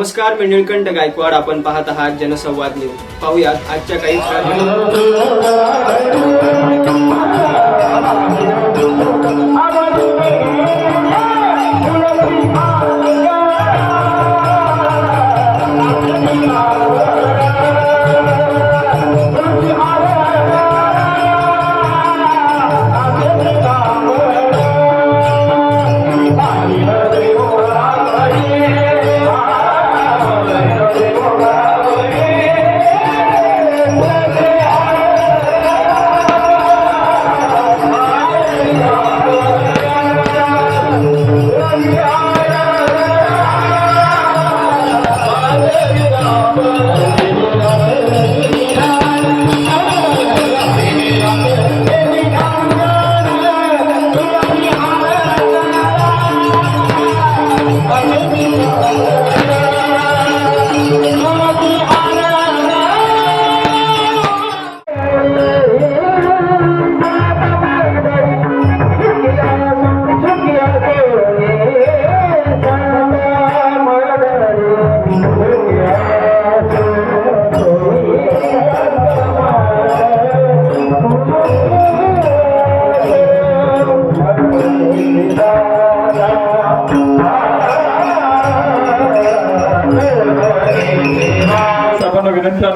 नमस्कार मी निळकंठ गायकवाड. आपण पाहत आहात जनसंवाद न्यूज. पाहुयात आजच्या काही Thank.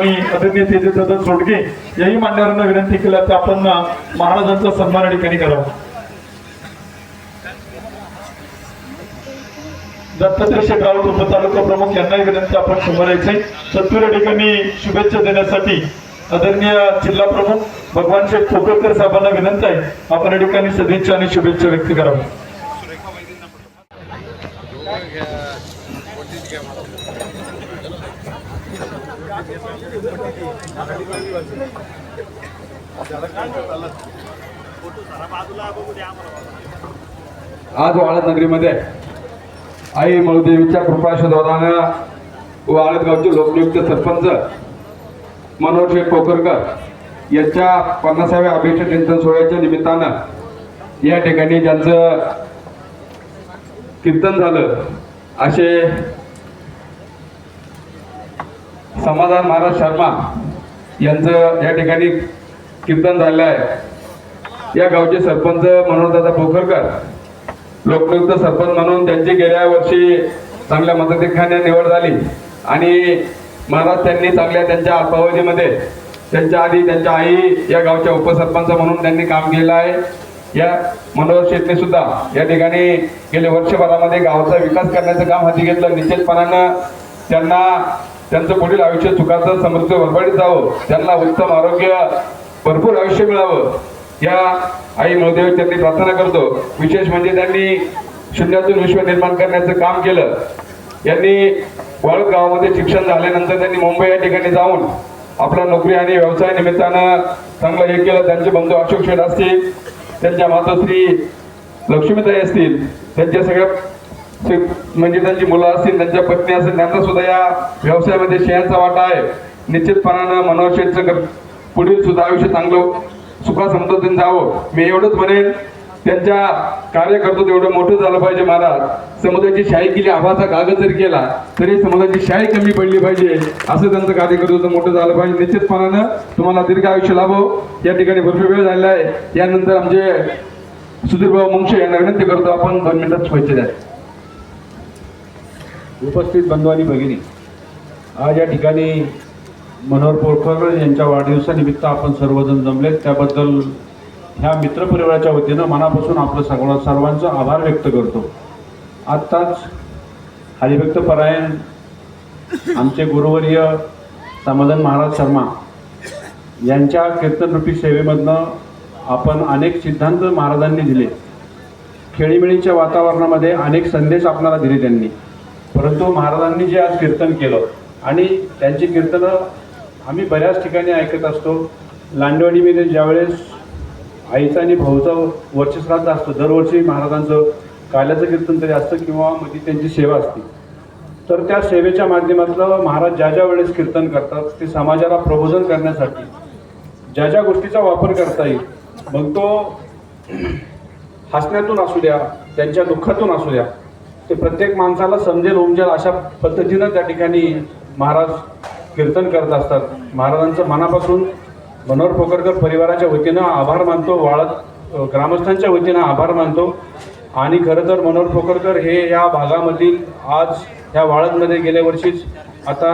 आम्ही आदरणीय तेजसदादा सोडके याही मान्यवरांना विनंती केलं तर आपण महाराजांचा सन्मान या ठिकाणी करावा. दत्तात्रय शेठ राऊत उपतालुका प्रमुख यांनाही विनंती आपण समोर यायचे सत्तूर या ठिकाणी शुभेच्छा देण्यासाठी आदरणीय जिल्हा प्रमुख भगवान शेख कोकरकर साहेबांना विनंती आहे. आपण या ठिकाणी सदिच्छा आणि शुभेच्छा व्यक्त कराव्या. आज वाळद नगरीमध्ये आई मळदेवीच्या कृपाशोधानं वाळद गावचे लोकनियुक्त सरपंच मनोज कोकरकर यांच्या पन्नासाव्या अभिष्ट चिंतन सोहळ्याच्या निमित्तानं या ठिकाणी ज्यांचं कीर्तन झालं असे समाधान महाराज शर्मा यांचं या ठिकाणी कीर्तन झालं आहे. या गावचे सरपंच मनोजदादा पोखरकर लोकनियुक्त सरपंच म्हणून त्यांची गेल्या वर्षी चांगल्या मताधिकाने निवड झाली. आणि महाराज त्यांनी चांगल्या त्यांच्या अल्पावधीमध्ये त्यांच्या आधी त्यांच्या आई या गावच्या उपसरपंच म्हणून त्यांनी काम केलं आहे. या मनोहर शेट्टी सुद्धा या ठिकाणी गेल्या वर्षभरामध्ये गावाचा विकास करण्याचं काम हाती घेतलं. निश्चितपणानं त्यांना त्यांचं पुढील आयुष्य सुखाचं समृद्ध भरभरीत जावं. त्यांना उत्तम आरोग्य भरपूर आयुष्य मिळावं. या आई महोदय त्यांनी प्रार्थना करतो. विशेष म्हणजे त्यांनी शून्यातून विश्व निर्माण करण्याचं काम केलं. यांनी वाळूत गावामध्ये शिक्षण झाल्यानंतर त्यांनी मुंबई या ठिकाणी जाऊन आपला नोकरी आणि व्यवसाय निमित्तानं चांगलं हे केलं. त्यांचे बंधू अशोक शेठ असतील त्यांच्या मातोश्री लक्ष्मीताई असतील त्यांच्या सगळ्या म्हणजे त्यांची मुलं असतील त्यांच्या पत्नी असतील त्यांचा सुद्धा या व्यवसायामध्ये शेअरचा वाटा आहे. निश्चितपणानं मनोहर शेठचं पुढील सुद्धा आयुष्य चांगलं सुखा समृद्धीने जावं. मी एवढंच म्हणेन त्यांच्या कार्य करतो तेवढं मोठं झालं पाहिजे महाराज. समुद्राची शाही केली आभाचा कागद जरी केला तरी समुद्राची शाही कमी पडली पाहिजे. असं त्यांचं कार्य करतो तर मोठं झालं पाहिजे. निश्चितपणानं तुम्हाला दीर्घ आयुष्य लाभो. या ठिकाणी भरपूर वेळ झालेला आहे. यानंतर आमचे सुधीरभाऊ मुंगशे यांना विनंती करतो आपण दोन मिनिटात व्हायचे द्या. उपस्थित बंधू आणि भगिनी आज या ठिकाणी मनोहर पोरकर यांच्या वाढदिवसानिमित्त आपण सर्वजण जमलेत. त्याबद्दल ह्या मित्रपरिवाराच्या वतीनं मनापासून आपलं सगळं सर्वांचं आभार व्यक्त करतो. आत्ताच हरिभक्त परायण आमचे गुरुवर्य समाधान महाराज शर्मा यांच्या कीर्तनरूपी सेवेमधनं आपण अनेक सिद्धांत महाराजांनी दिले. खेळीमेळीच्या वातावरणामध्ये अनेक संदेश आपल्याला दिले त्यांनी. परंतु महाराजांनी जे आज कीर्तन केलं आणि त्यांची कीर्तनं आम्ही बऱ्याच ठिकाणी ऐकत असतो. लांडवणीमध्ये ज्यावेळेस आईचा आणि भाऊचा वर्षश्राद्ध असतो दरवर्षी महाराजांचं काल्याचं कीर्तन तरी असतं किंवा मध्ये त्यांची सेवा असते. तर त्या सेवेच्या माध्यमातलं महाराज ज्या ज्या वेळेस कीर्तन करतात ते समाजाला प्रबोधन करण्यासाठी ज्या ज्या गोष्टीचा वापर करता येईल मग तो हसण्यातून असू द्या त्यांच्या दुःखातून असू द्या ते प्रत्येक माणसाला समजेल उमजेल अशा पद्धतीनं त्या ठिकाणी महाराज कीर्तन करत असतात. महाराजांचं मनापासून मनोहर पोकरकर परिवाराच्या वतीनं आभार मानतो वाळत ग्रामस्थांच्या वतीनं आभार मानतो. आणि खरं तर मनोहर पोकरकर हे या भागामधील आज ह्या वाळदमध्ये गेल्या वर्षीच आता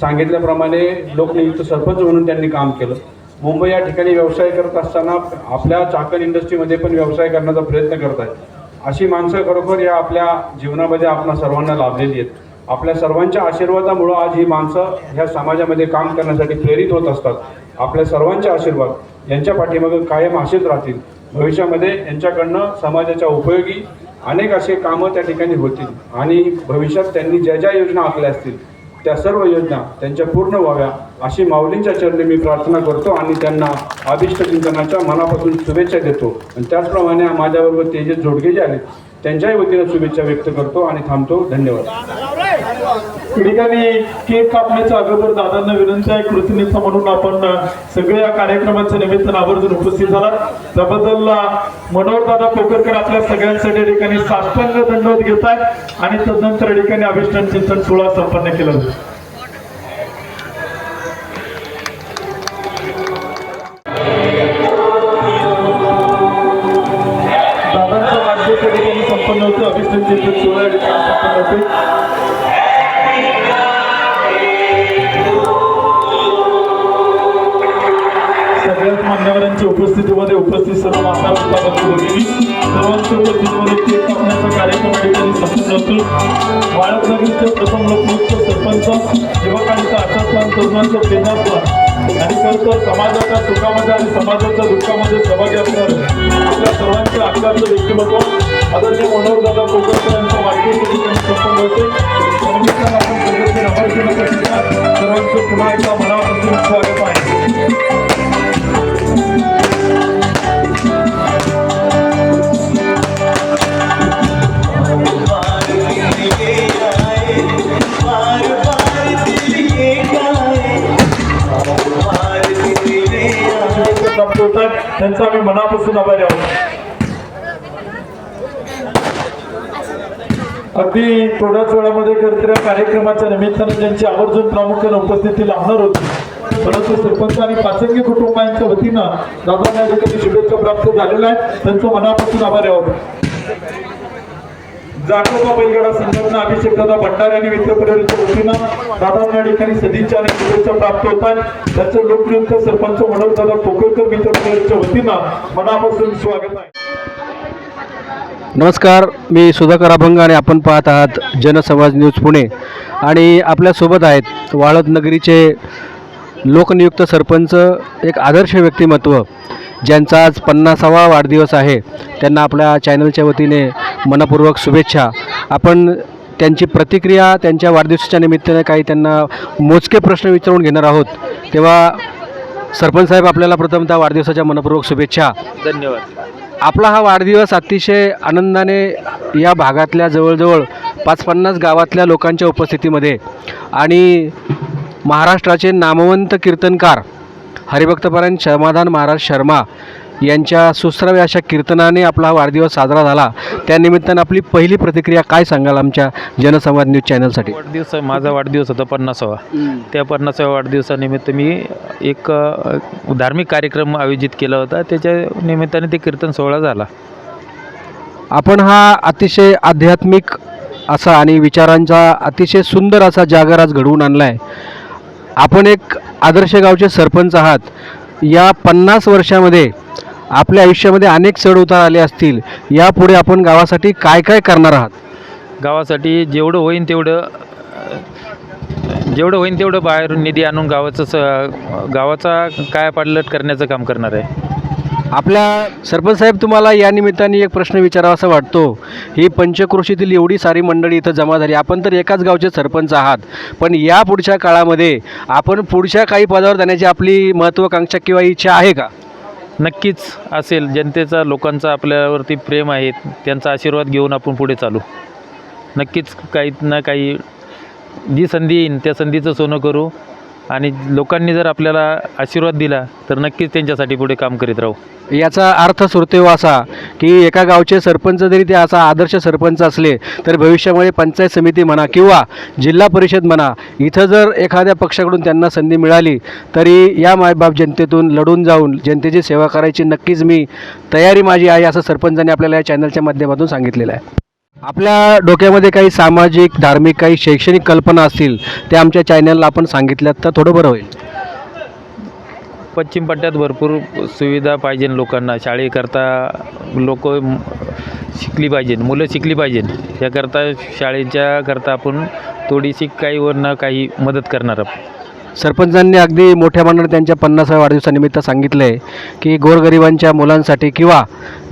सांगितल्याप्रमाणे लोकनियुक्त सरपंच म्हणून त्यांनी काम केलं. मुंबई या ठिकाणी व्यवसाय करत असताना आपल्या चाकण इंडस्ट्रीमध्ये पण व्यवसाय करण्याचा प्रयत्न करत आहेत अशी माणसं खरोखर या आपल्या जीवनामध्ये आपल्या सर्वांना लाभलेली आहेत. आपल्या सर्वांच्या आशीर्वादामुळं आज ही माणसं ह्या समाजामध्ये काम करण्यासाठी प्रेरित होत असतात. आपल्या सर्वांचे आशीर्वाद यांच्या पाठीमागे कायम असेच राहतील. भविष्यामध्ये यांच्याकडनं समाजाच्या उपयोगी अनेक असे कामं त्या ठिकाणी होतील. आणि भविष्यात त्यांनी ज्या ज्या योजना आखल्या असतील त्या सर्व योजना त्यांच्या पूर्ण व्हाव्या अशी माऊलींच्या चरणी मी प्रार्थना करतो आणि त्यांना अभिष्ट चिंतनाच्या मनापासून शुभेच्छा देतो. आणि त्याचप्रमाणे माझ्याबरोबर तेजस जोडगे जे आहेत त्यांच्याही वतीनं शुभेच्छा व्यक्त करतो आणि थांबतो. धन्यवाद. ठिकाणी केक कापण्याच्या अगोदर दादांना विनंती आहे कृतज्ञता म्हणून आपण सगळ्या सगळे या कार्यक्रमाच्या निमित्तानं आवर्जून उपस्थित झाला त्याबद्दल अ, मनोहर दादा कोकरकर आपल्या सगळ्यांसाठी ठिकाणी साष्टांग दंडवत घेत आहेत आणि तदनंतर ठिकाणी अभिष्टान चिंतन सोहळा संपन्न केला जाईल. संपन्न होतं. अभिष्ठान चिंतन सोहळा ठिकाणी संपन्न होते मान्यवरांची उपस्थितीमध्ये उपस्थित सर्व माता पिता बंधू भगिनी सर्वांच्या उपस्थितीमध्ये केक कापण्याचा कार्यक्रम या ठिकाणी संपन्न होतो. वाळत नगरीचे प्रथम लोकमुक्त सरपंच युवकांचा आशास्वान तरुणांचं प्रेरणास्वान आणि खरंतर समाजाच्या सुखामध्ये आणि समाजाच्या दुःखामध्ये सहभागी असणार. आपल्या सर्वांचे हक्काचं व्यक्तिमत्व आदरणीय मनोहर दादा कोकणकर यांच्या वाढदिवस संपन्न होते. आपण सगळेजण सर्वांचं पुन्हा एकदा मनापासून स्वागत त्यांचा आम्ही मनापासून आभारी आहोत. अगदी थोड्याच वेळामध्ये खरं कार्यक्रमाच्या निमित्तानं त्यांची आवर्जून प्रामुख्याने उपस्थिती लाभणार होती परंतु सरपंच आणि पाचंगी कुटुंबांच्या वतीनं दादांना शुभेच्छा प्राप्त झालेल्या आहेत. त्यांचं मनापासून आभारी आहोत. जाखोबा बैलगाडा संघटना अभिषेक दादा भंडारे आणि मित्रपरिवाराच्या वतीनं दादांना या ठिकाणी सदिच्छा आणि शुभेच्छा प्राप्त होत आहेत. त्याचं लोकनियुक्त सरपंच मनोहर दादा कोकळकर मित्रपरिवाराच्या वतीनं मनापासून स्वागत आहे. नमस्कार मी सुधाकर अभंग आणि आपण पाहत आहात जनसमाज न्यूज पुणे. आणि आपल्यासोबत आहेत वाळद नगरीचे लोकनियुक्त सरपंच एक आदर्श व्यक्तिमत्व ज्यांचा आज पन्नासावा वाढदिवस आहे. त्यांना आपल्या चॅनलच्या वतीने मनपूर्वक शुभेच्छा. आपण त्यांची प्रतिक्रिया त्यांच्या वाढदिवसाच्या निमित्ताने काही त्यांना मोजके प्रश्न विचारून घेणार आहोत. तेव्हा सरपंच साहेब आपल्याला प्रथमतः वाढदिवसाच्या मनपूर्वक शुभेच्छा. धन्यवाद. आपला हा वाढदिवस अतिशय आनंदाने या भागातल्या जवळजवळ पाच पन्नास गावातल्या लोकांच्या उपस्थितीमध्ये आणि महाराष्ट्राचे नामवंत कीर्तनकार हरिभक्तपरायण समाधान महाराज शर्मा यांच्या सुश्राव्य अशा कीर्तनाने आपला हा वाढदिवस साजरा झाला. त्यानिमित्तानं आपली पहिली प्रतिक्रिया काय सांगाल आमच्या जनसंवाद न्यूज चॅनलसाठी? वाढदिवस माझा वाढदिवस होता पन्नासावा. त्या पन्नासाव्या वाढदिवसानिमित्त मी एक धार्मिक कार्यक्रम आयोजित केला होता. त्याच्या निमित्ताने ते कीर्तन सोहळा झाला. आपण हा अतिशय आध्यात्मिक असा आणि विचारांचा अतिशय सुंदर असा जागर आज घडवून आणला आहे आपण एक आदर्श गावचे सरपंच आहात. या पन्नास वर्षामध्ये आपल्या आयुष्यामध्ये अनेक चढ उतार आले असतील यापुढे आपण गावासाठी काय काय करणार आहात? गावासाठी जेवढं होईन तेवढं जेवढं होईन तेवढं बाहेरून निधी आणून गावाचं स गावाचा काय पाडलट करण्याचं काम करणार आहे. आपल्या सरपंच साहेब तुम्हाला या निमित्ताने एक प्रश्न विचारावासा वाटतो. ही पंचक्रोशीतील एवढी सारी मंडळी इथं जमा झाली. आपण तर एकाच गावचे सरपंच आहात. पण या पुढच्या काळामध्ये आपण पुढच्या काही पदावर जाण्याची आपली महत्त्वाकांक्षा किंवा इच्छा आहे का? नक्कीच असेल. जनतेचा लोकांचा आपल्यावरती प्रेम आहे. त्यांचा आशीर्वाद घेऊन आपण पुढे चालू. नक्कीच काही ना काही जी संधी येईन त्या संधीचं सोनं करू. आणि लोकांनी जर आपल्याला आशीर्वाद दिला तर नक्कीच त्यांच्यासाठी पुढे काम करीत राहू. याचा अर्थ सुरतेव असा की एका गावचे सरपंच जरी ते असा आदर्श सरपंच असले तर भविष्यामध्ये पंचायत समिती म्हणा किंवा जिल्हा परिषद म्हणा इथं जर एखाद्या पक्षाकडून त्यांना संधी मिळाली तरी या मायबाप जनतेतून लढून जाऊन जनतेची सेवा करायची नक्कीच मी तयारी माझी आहे असं सरपंचांनी आपल्याला या चॅनलच्या माध्यमातून सांगितलेलं आहे. आपल्या डोक्यामध्ये काही सामाजिक धार्मिक काही शैक्षणिक कल्पना असतील त्या आमच्या चॅनलला आपण सांगितल्यात तर थोडं बरं होईल. पश्चिम पट्ट्यात भरपूर सुविधा पाहिजे लोकांना. शाळेकरता लोक शिकली पाहिजे मुलं शिकली पाहिजे याकरता शाळेच्या करता आपण थोडीशी काही वर ना काही मदत करणार आहोत. सरपंचांनी अगदी मोठ्या मनाने त्यांच्या पन्नासाव्या वाढदिवसानिमित्त सांगितलं आहे की गोरगरिबांच्या मुलांसाठी किंवा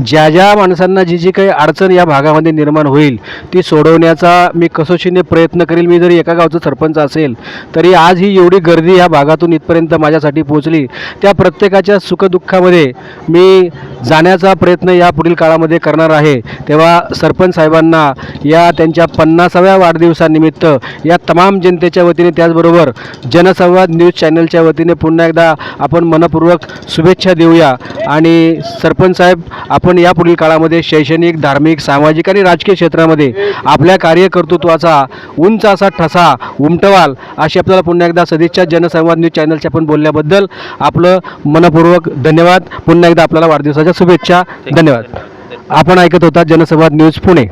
ज्या ज्या माणसांना जी जी काही अडचण या भागामध्ये निर्माण होईल ती सोडवण्याचा मी कसोशीने प्रयत्न करेल. मी जरी एका गावचं सरपंच असेल तरी आज ही एवढी गर्दी ह्या भागातून इथपर्यंत माझ्यासाठी पोहोचली. त्या प्रत्येकाच्या सुखदुःखामध्ये मी जाण्याचा प्रयत्न या पुढील काळामध्ये करणार आहे. तेव्हा सरपंच साहेबांना या त्यांच्या पन्नासाव्या वाढदिवसानिमित्त या तमाम जनतेच्या वतीने त्याचबरोबर जनसंवाद न्यूज चॅनलच्या वतीने पुन्हा एकदा आपण मनपूर्वक शुभेच्छा देऊया. आणि सरपंच साहेब आपण या पुढील काळामध्ये शैक्षणिक धार्मिक सामाजिक आणि राजकीय क्षेत्रामध्ये आपल्या कार्यकर्तृत्वाचा उंच असा ठसा उमटवाल अशी आपल्याला पुन्हा एकदा सदिच्छा जनसंवाद न्यूज चॅनलच्या आपण बोलल्याबद्दल आपलं मनपूर्वक धन्यवाद. पुन्हा एकदा आपल्याला वाढदिवसाच्या शुभेच्छा. धन्यवाद. आपण ऐकत होता जनसंवाद न्यूज पुणे.